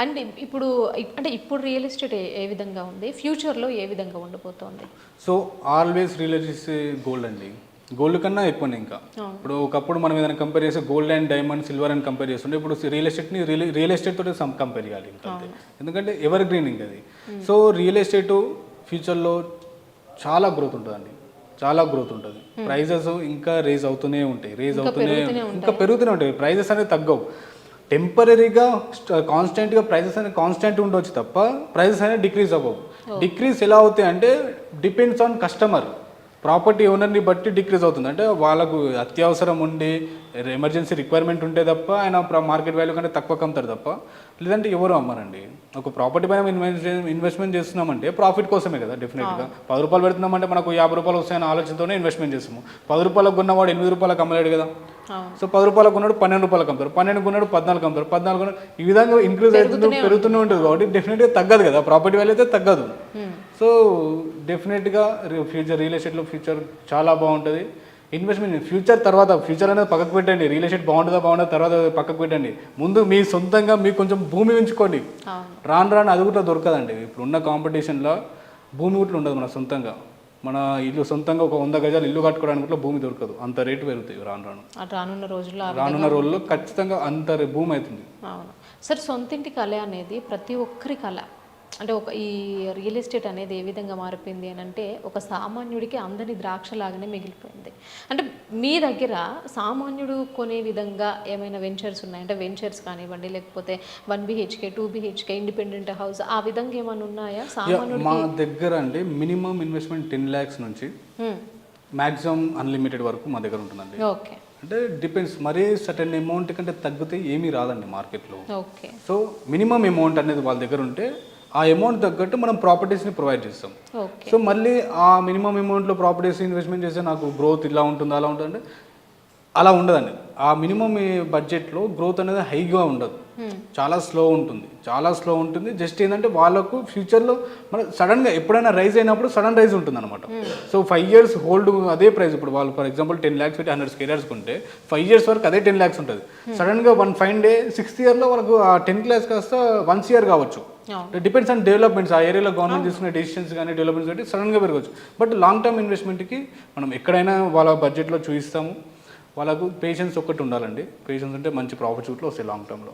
And ఇప్పుడు అంటే ఇప్పుడు రియల్ ఎస్టేట్ ఏ- విధంగా ఉంది? ఫ్యూచర్లో ఏ విధంగా ఉండబోతోంది సో ఆల్వేస్ రిలేటివ్స్ గోల్డ్ అండి. గోల్డ్ కన్నా ఎక్కువనే ఇంకా. ఇప్పుడు ఒకప్పుడు మనం ఏదైనా కంపేర్ చేస్తే గోల్డ్ అండ్ డైమండ్ సిల్వర్ అని కంపేర్ చేస్తుంటే ఇప్పుడు రియల్ ఎస్టేట్ని రియల్ ఎస్టేట్ తోటి కంపేర్ చేయాలి ఇంకా ఎందుకంటే ఎవర్ గ్రీన్ ఇంకా అది. సో రియల్ ఎస్టేట్ ఫ్యూచర్లో చాలా గ్రోత్ ఉంటుందండి. చాలా గ్రోత్ ఉంటుంది. ప్రైజెస్ ఇంకా రేజ్ అవుతూనే ఉంటాయి. రేజ్ అవుతూనే ఇంకా పెరుగుతూనే ఉంటాయి. ప్రైజెస్ అనేది తగ్గవు. టెంపరీగా కాన్స్టెంట్గా ప్రైజెస్ అనేది కాన్స్టెంట్ ఉండొచ్చు తప్ప ప్రైజెస్ అనేది డిక్రీజ్ అవ్వవు. డిక్రీజ్ ఎలా అవుతాయి అంటే డిపెండ్స్ ఆన్ కస్టమర్ ప్రాపర్టీ ఓనర్ని బట్టి డిక్రీజ్ అవుతుంది. అంటే వాళ్ళకు అత్యవసరం ఉండి ఎమర్జెన్సీ రిక్వైర్మెంట్ ఉంటే తప్ప ఆయన మార్కెట్ వాల్యూ కంటే తక్కువ అమ్ముతారు తప్ప లేదంటే ఎవరు అమ్మరండి? ఒక ప్రాపర్టీ పైన ఇన్వెస్ట్ ఇన్వెస్ట్మెంట్ చేస్తున్నామంటే ప్రాఫిట్ కోసమే కదా డెఫినెట్గా. పది రూపాయలు పెడుతున్నామంటే మనకు యాభై రూపాయలు వస్తాయన్న ఆలోచనతోనే ఇన్వెస్ట్మెంట్ చేస్తాము. పది రూపాయలకు కొన్నవాడు ఎనిమిది రూపాయలకు అమ్మలేడు కదా. సో పది రూపాయలకు కొన్నాడు పన్నెండు రూపాయలకు అమ్ముతారు పన్నెండు కొన్నాడు పద్నాలుగు అమ్ముతారు పద్నాలుగు కొన్నాడు ఈ విధంగా ఇంక్రీజ్ అవుతుంది పెరుగుతూనే ఉంటుంది. కాబట్టి డెఫినెట్గా తగ్గదు కదా. ప్రాపర్టీ వాల్యూ అయితే తగ్గదు. సో డెఫినెట్గా ఫ్యూచర్ రియల్ ఎస్టేట్లో ఫ్యూచర్ చాలా బాగుంటుంది. ఇన్వెస్ట్మెంట్ ఫ్యూచర్ తర్వాత ఫ్యూచర్ అనేది పక్కకు పెట్టండి. రియల్ ఎస్టేట్ బాగుంటుందా బాగుంటుందా తర్వాత పక్కకు పెట్టండి. ముందు మీ సొంతంగా మీకు కొంచెం భూమి ఉంచుకోండి. రాను రాను అది కూడా దొరకదండి. ఇప్పుడు ఉన్న కాంపిటీషన్లో భూమి కూడా ఉండదు మన సొంతంగా. మన ఇల్లు సొంతంగా ఒక వంద గజాలు ఇల్లు కట్టుకోవడానికి కూడా భూమి దొరకదు. అంత రేటు పెరుగుతాయి రాను రాను. రానున్న రోజుల్లో రానున్న రోజుల్లో ఖచ్చితంగా అంత భూమి అవుతుంది. అవును. సార్ సొంతింటి కళ అనేది ప్రతి ఒక్కరి కళ. అంటే ఒక ఈ రియల్ ఎస్టేట్ అనేది ఏ విధంగా మారిపోయింది అని అంటే ఒక సామాన్యుడికి అందని ద్రాక్ష లాగానే మిగిలిపోయింది. అంటే మీ దగ్గర సామాన్యుడు కొనే విధంగా ఏమైనా వెంచర్స్ ఉన్నాయి? అంటే వెంచర్స్ కానివ్వండి లేకపోతే one BHK two BHK independent house ఆ విధంగా ఏమైనా ఉన్నాయా? సామాన్యుడు మా దగ్గర అంటే మినిమం ఇన్వెస్ట్మెంట్ టెన్ ల్యాక్స్ నుంచి మ్యాక్సిమం అన్లిమిటెడ్ వరకు మా దగ్గర ఉంటుందండి. ఓకే అంటే డిపెండ్స్ మరీ సటన్ అమౌంట్ కంటే తగ్గితే ఏమీ రాదండి మార్కెట్లో ఓకే సో మినిమం అమౌంట్ అనేది వాళ్ళ దగ్గర ఉంటే ఆ అమౌంట్ తగ్గట్టు మనం ప్రాపర్టీస్ని ప్రొవైడ్ చేస్తాం. సో మళ్ళీ ఆ మినిమం అమౌంట్లో ప్రాపర్టీస్ ఇన్వెస్ట్మెంట్ చేస్తే నాకు గ్రోత్ ఇలా ఉంటుంది అలా ఉంటుంది అలా ఉండదండి. ఆ మినిమం బడ్జెట్లో గ్రోత్ అనేది హైగా ఉండదు. చాలా స్లో ఉంటుంది. చాలా స్లో ఉంటుంది. జస్ట్ ఏంటంటే వాళ్ళకు ఫ్యూచర్లో మన సడన్గా ఎప్పుడైనా రైజ్ అయినప్పుడు సడన్ రైజ్ ఉంటుంది అనమాట సో ఫైవ్ ఇయర్స్ హోల్డ్ అదే ప్రైస్ ఇప్పుడు వాళ్ళు ఫర్ ఎగ్జాంపుల్ టెన్ ల్యాక్స్ పెట్టి హండ్రెడ్ స్కేరియర్స్ కొంటే ఫైవ్ ఇయర్స్ వరకు అదే టెన్ ల్యాక్స్ ఉంటుంది. సడన్గా వన్ ఫైవ్ డే సిక్స్త్ ఇయర్లో వాళ్ళకు ఆ టెన్ క్లాస్ కాస్త వన్స్ ఇయర్ కావచ్చు. Depends on developments. ఆ ఏరియాలో గవర్నమెంట్ తీసుకునే డెసిషన్స్ కానీ డెవలప్మెంట్స్ బట్టి సడన్గా పెరగచ్చు బట్ లాంగ్ టర్మ్ ఇన్వెస్ట్మెంట్కి మనం ఎక్కడైనా వాళ్ళ బడ్జెట్లో చూపిస్తాము వాళ్ళకు పేషెన్స్ ఒక్కటి ఉండాలండి. పేషెన్స్ ఉంటే మంచి ప్రాఫిట్ షూట్లో వస్తాయి లాంగ్ టర్మ్లో